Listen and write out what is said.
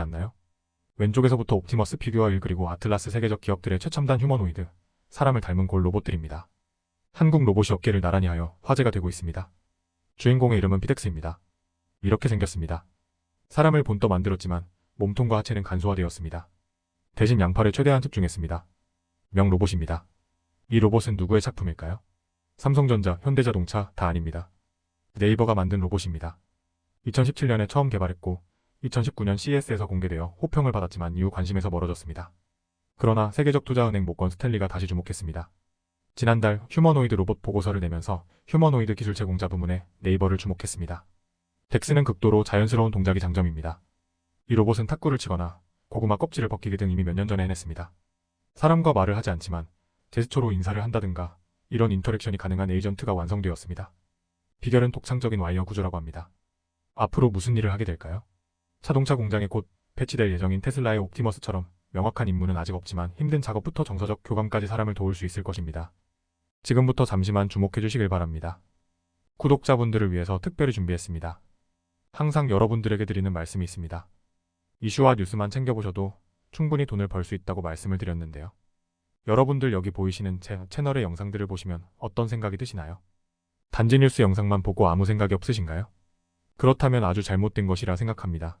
않나요? 왼쪽에서부터 옵티머스 피규어 1 그리고 아틀라스 세계적 기업들의 최첨단 휴머노이드, 사람을 닮은 골 로봇들입니다. 한국 로봇이 업계를 나란히 하여 화제가 되고 있습니다. 주인공의 이름은 피덱스입니다. 이렇게 생겼습니다. 사람을 본떠 만들었지만 몸통과 하체는 간소화되었습니다. 대신 양팔에 최대한 집중했습니다. 명 로봇입니다. 이 로봇은 누구의 작품일까요? 삼성전자, 현대자동차 다 아닙니다. 네이버가 만든 로봇입니다. 2017년에 처음 개발했고 2019년 CES에서 공개되어 호평을 받았지만 이후 관심에서 멀어졌습니다. 그러나 세계적 투자은행 모건 스탠리가 다시 주목했습니다. 지난달 휴머노이드 로봇 보고서를 내면서 휴머노이드 기술 제공자 부문에 네이버를 주목했습니다. 덱스는 극도로 자연스러운 동작이 장점입니다. 이 로봇은 탁구를 치거나 고구마 껍질을 벗기기 등 이미 몇 년 전에 해냈습니다. 사람과 말을 하지 않지만 제스처로 인사를 한다든가 이런 인터랙션이 가능한 에이전트가 완성되었습니다. 비결은 독창적인 와이어 구조라고 합니다. 앞으로 무슨 일을 하게 될까요? 자동차 공장에 곧 배치될 예정인 테슬라의 옵티머스처럼 명확한 임무는 아직 없지만 힘든 작업부터 정서적 교감까지 사람을 도울 수 있을 것입니다. 지금부터 잠시만 주목해 주시길 바랍니다. 구독자분들을 위해서 특별히 준비했습니다. 항상 여러분들에게 드리는 말씀이 있습니다. 이슈와 뉴스만 챙겨보셔도 충분히 돈을 벌 수 있다고 말씀을 드렸는데요. 여러분들 여기 보이시는 제 채널의 영상들을 보시면 어떤 생각이 드시나요? 단지 뉴스 영상만 보고 아무 생각이 없으신가요? 그렇다면 아주 잘못된 것이라 생각합니다.